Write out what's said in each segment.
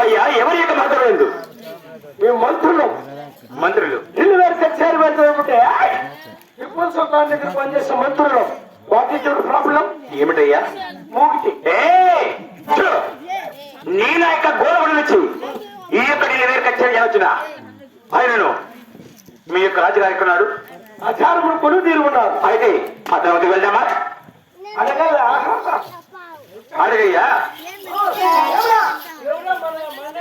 అయ్యా ఎవరి యొక్క మంత్రలేదు మేము మంత్రులు. మంత్రులు. ఇల్లు వేస్తే చేరు పెడితే టిప్పు సుల్తాన్ దగ్గర పనిచేసే మంత్రులు. What is your problem? ఏమిటయ్యా? మూగిటి! నీ నా యొక్క గోడబడి నుంచి ఈ యొక్క నేను ఎవరి కచేరీ చేయవచ్చున ఆయనను మీ యొక్క రాజుగారు ఎక్కడున్నాడు ఆచారములు కొను తీరుకున్నారు అయితే అతని వెళ్దామా? అనగా అడగయ్యా?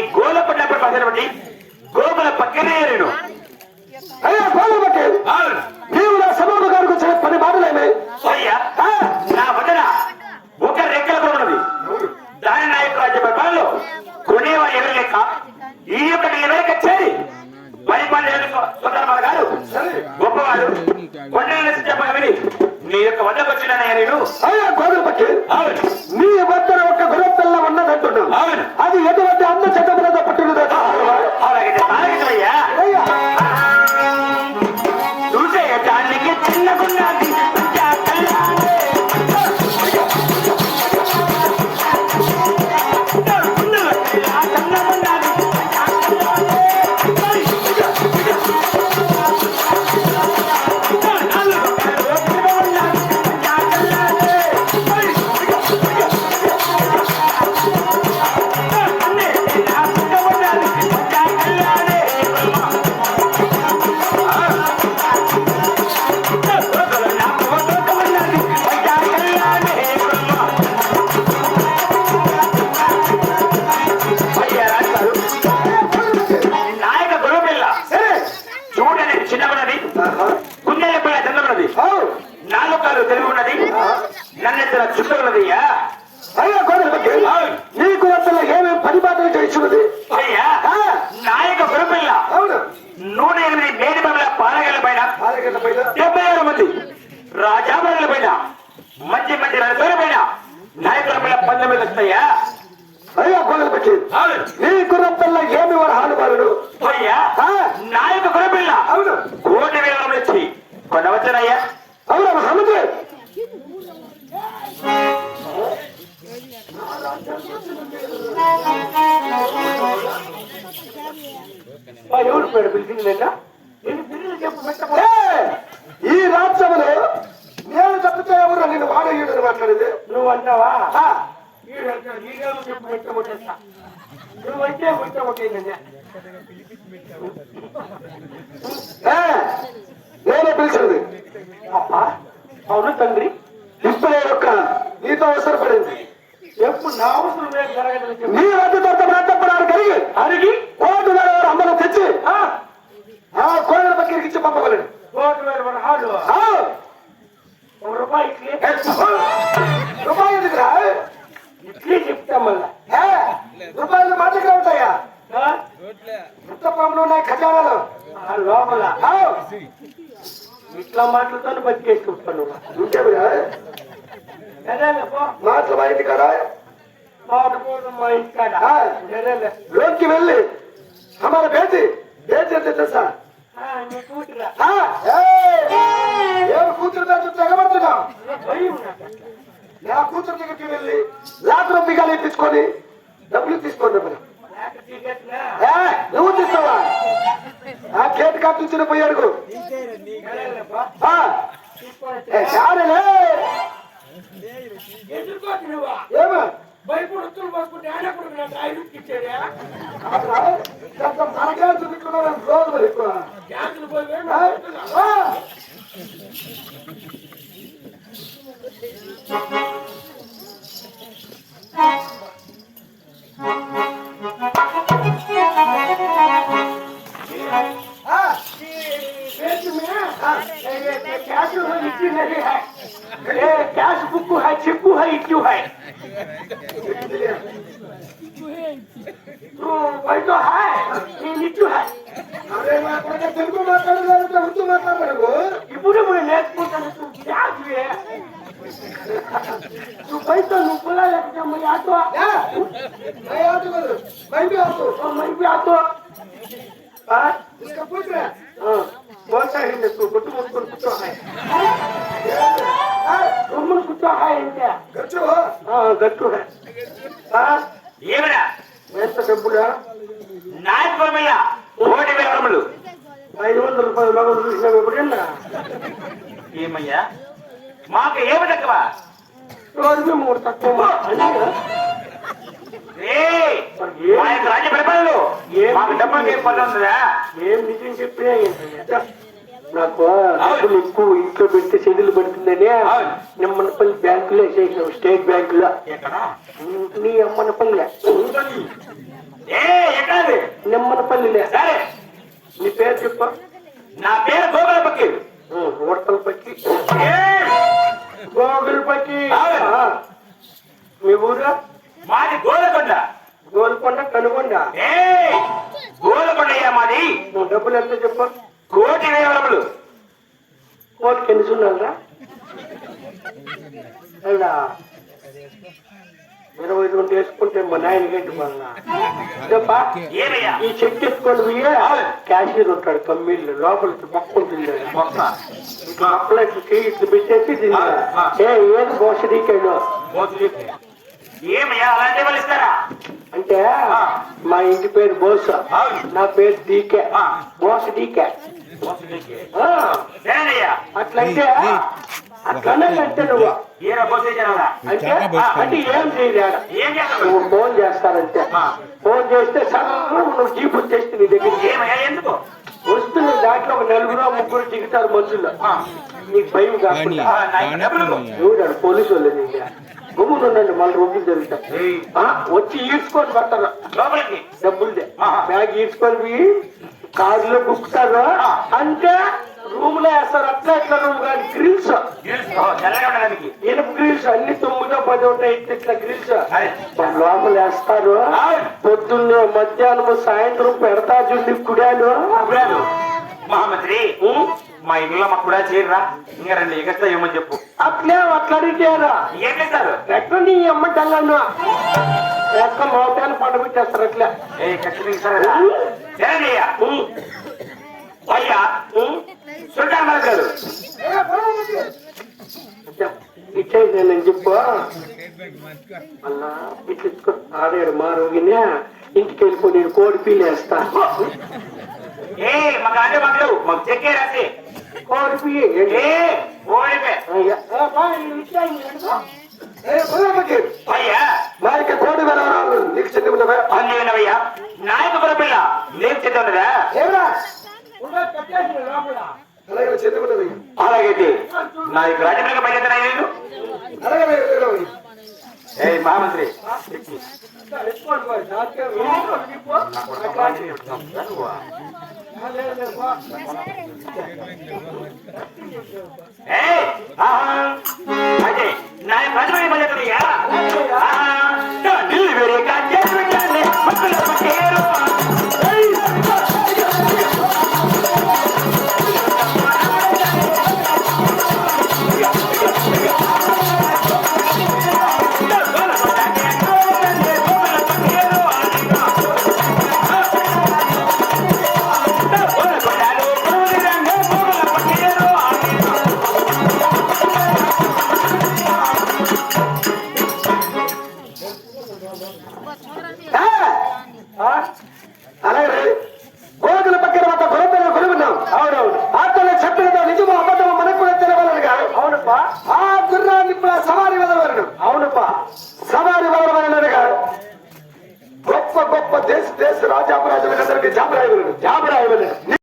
వాటిని గోలపడినప్పుడు పసినటువంటి గోకుల పక్కనే నేను. అయ్యా గోలబట్టి నీవు నా సభకు గారికి వచ్చిన పది మాటలేమే అయ్యా నా వదన ఒక రెక్కల ఉన్నది. దాని నా యొక్క రాజ్య పరిపాలనలో కొనేవారు ఎవరు లేక ఈ యొక్క పరిపాలన గారు గొప్పవాడు. కొండల చెప్పగా విని నీ యొక్క వద్దకు వచ్చిన నేను. అయ్యా గోదలపట్టి అవును. నీ వద్ద ఒక గురపిల్ల ఉన్నదంటున్నావు. అది ఎటువంటి అన్న చెట్టములతో చిన్నగున్నది గుండెల పిల్ల చిన్నగున్నది నాలుగు తెలుగు ఉన్నది. నన్నెత్తిన చుట్టూ ఉన్నది అయ్యా గోదలపట్టి నీ గురపిల్ల ఏమేమి పని బాటలు చేస్తున్నది అయ్యా నాయక గురుపిల్ల. అవును. నూట ఎనిమిది మేడి బొమ్మల పాలగల పైన. డెబ్బై ఆరు మంది. రాజాబడుల పైన. మంచి మంచి రథుల పైన. నాయకుల పైన పంతొమ్మిది వస్తాయా? అయ్యా అవును నీ గురపిల్ల ఏమి వారు హాలుబాలుడు అయ్యా నాయక గురుపిల్ల అవును కోటి వివరం ఇచ్చి కొనవచ్చునయ్యా అవునా మహమ్మద్ ఎవరు పేరు పిలిచింది నిన్న! ఈ రాజ్యంలో నేను తప్పితే ఎవరు నేను వాడేయుడు మాట్లాడేది? నువ్వు అంటావా. నువ్వంటే పెట్టబోటేయండి ఏ! నేనే పిలిచినది అబ్బా అవును తండ్రి ఇప్పుడే యొక్క నీతో అవసరపడింది ఎప్పుడు నా అవసరం లేదు జరగదని చెప్పు నీ వద్ద దొరకబడేటప్పుడు కలిగి అడిగి కోటి వేల అమ్మను తెచ్చి ఆ, ఆ కోళ్ళ పక్కకి ఇచ్చి పంపగలను కోటి వేల వరహాలు ఆ, ఒక రూపాయి ఇడ్లీ రూపాయి ఎందుకురా? ఇడ్లీ చెప్తాం మళ్ళా. రూపాయలు మాటగా ఉంటాయా? ఉత్తపంలో ఉన్నాయి ఖజానాలు. ఆ లోపల. ఇట్లా మాటలతో బతికేసి ఉంటాను ఇంకేమిరా మాటలు మా ఇంటి కాడా మాట పోవడం మా ఇంటి కాడా లోన్కి వెళ్ళి అమ్మ బేటీ బేటీ అంటే తెలుసా? ఆ, నీ కూతురా దగ్గర తెగబడుతున్నా. నా కూతురు దగ్గరికి వెళ్ళి లాకర్ బిగాలు ఇప్పించుకొని డబ్బులు తీసుకోండి? ఏయ్, నువ్వు తీస్తావా ఆ కేట్ కార్డు ఇచ్చిన పోయి అడుగు. వెళ్ళాలబ్బా. ఆ, ఏ, చాలులే. ఎదుర్కోకు నువ్వా. ఏమా? భయపడి ఉత్తులు పోసుకుంటే ఆయన కొడుకు నాకు ఐదు ఇచ్చాడా అట్లా కొంత మరకాయ చూపించుకున్నాను రోజు మరి ఎక్కువ బ్యాంకులు పోయి వేడు ఆ, तो वही तो है ये लिट्टू है అరే నా కొడుకు తెలుగు మాట్లాడలేదు ఉర్దూ మాట్లాడలేదు ఇప్పుడు मैं నేర్చుకుంటాను तू क्या किए तू पैसा नु बोला लेके मैं आतो యా, मैं आते बोलो, मैं भी आता हूँ। और मैं भी आतो हां इसका पूछ रहा है। हां बोलता है ने तू कुछ मुझको कुछ है हाँ, तुम कुछ है क्या ఖర్చు హో. हां गट्टू है हां ఏమిరా? ఎంత డబ్బులా నాయకులమయ్య. కోటి వివరములు ఐదు వందల రూపాయలు మగలు చూసినా ఏమయ్యా? మాకు ఏమి తక్కువ? రోజు మూడు తక్కువ రాజ్య పరిపాలనలో మాకు డబ్బులు ఏం పని ఉందా ఏం నిజం చెప్పినా? నాకు డబ్బులు ఎక్కువ ఇంట్లో పెడితే చెడులు పడుతుందని. నిమ్మనపల్లి బ్యాంకులో వేసేసావు స్టేట్ బ్యాంకులో. నీ అమ్మనపల్లి. నిమ్మనపల్లిలే నీ పేరు చెప్ప. నా పేరు గోగుల పక్కి ఉడతల పక్కి ఏయ్, గోగుల పక్కి అవును. ఆ. మీ ఊరా మాది గోలకొండ. గోల్కొండ కనుగొండ. ఏ? గోలకొండ మాది. నువ్వు డబ్బులు ఎంత చెప్ప కోటి వివరములు కోటికి ఎన్ని సున్నారా అలా ఇరవై రెండు వేసుకుంటే మా నాయన గంటి మళ్ళా ఈ చెక్ ఎత్తుకొని పోయి క్యాషియర్ ఉంటాడు కమ్మీళ్ళు. లోపలికి మొక్క ఉంటుంది మొక్క. ఇట్లా మొక్కలు ఇట్లా పెట్టేసి. ఏ ఏది ఇస్తారా? అంటే. మా ఇంటి పేరు బోస. నా పేరు డీకే. ఆ. బోస డీకే. అట్లంటే అట్లనే అంటే ఏం చేయలేడ ఏం చేస్తావు? నువ్వు ఫోన్ చేస్తారంటే ఆ. ఫోన్ చేస్తే సర్రం నువ్వు జీప్ వచ్చేస్తే నీ ఎందుకు? వస్తుంది దాంట్లో ఒక నలుగురు ముగ్గురు దిగుతారు మనుషులు. ఆ. నీకు భయం కాకుండా. చూడాడు పోలీసు వాళ్ళు గుమ్ములు ఉండండి మళ్ళీ రూపులు జరుగుతాయి వచ్చి ఈడ్చుకొని పడతారు. లోపలికి. డబ్బులు ఆహా. బ్యాగ్ ఈడ్చుకొని కారులో బుక్కుతారు ఆ. అంటే రూమ్లో వేస్తారు. అట్లా ఇట్లా రూమ్ కానీ గ్రిల్స్. ఇనుప గ్రిల్స్? అన్ని తొమ్మిదో పది ఉంటాయి ఇట్లా గ్రిల్స్. లోపల వేస్తారు. పొద్దున్నే మధ్యాహ్నం సాయంత్రం పెడతా చూసి కుడాలు. మహామంత్రి? మా ఇంట్లో మాకు కూడా చేయరా? ఇంకా రెండు ఎగస్తా ఏమని చెప్పు. అట్లే అట్లా అడిగారా? ఏం చేస్తారు ఎట్లా నీ అమ్మ తెల్లను ఎక్క మోటాలు పండబెట్టేస్తారు అట్లా? ఏ సరేనయ్యా ఉం. అయ్యా ఉం? సుల్తాన్ మలక్ గారు ఏ, పర్వాలేదు. ఇచ్చేది నేను చెప్పు. అన్నా ఇట్లా ఆడాడు మా రోగినే ఇంటికి వెళ్ళిపోయి నేను కోడి పీలేస్తా ఏ మాకు అంటే మాకు లేవు. మాకు చెక్కే రాసి. కోడి పీ ఏ ఓడిపే. అయ్యా. వారికి కోడి వెళ్ళరాలు నీకు చెంది ఉన్నవే. అందువయ్యా నాయకపుర పిల్ల. నీకు చెంది ఉన్నది? అలాగైతే నా యొక్క రాజమేక బయట నేను. ఏ మహామంత్రి. నా బయట ఆహా. నిల్లు వేరే కాజేసుకుంటానే Ah?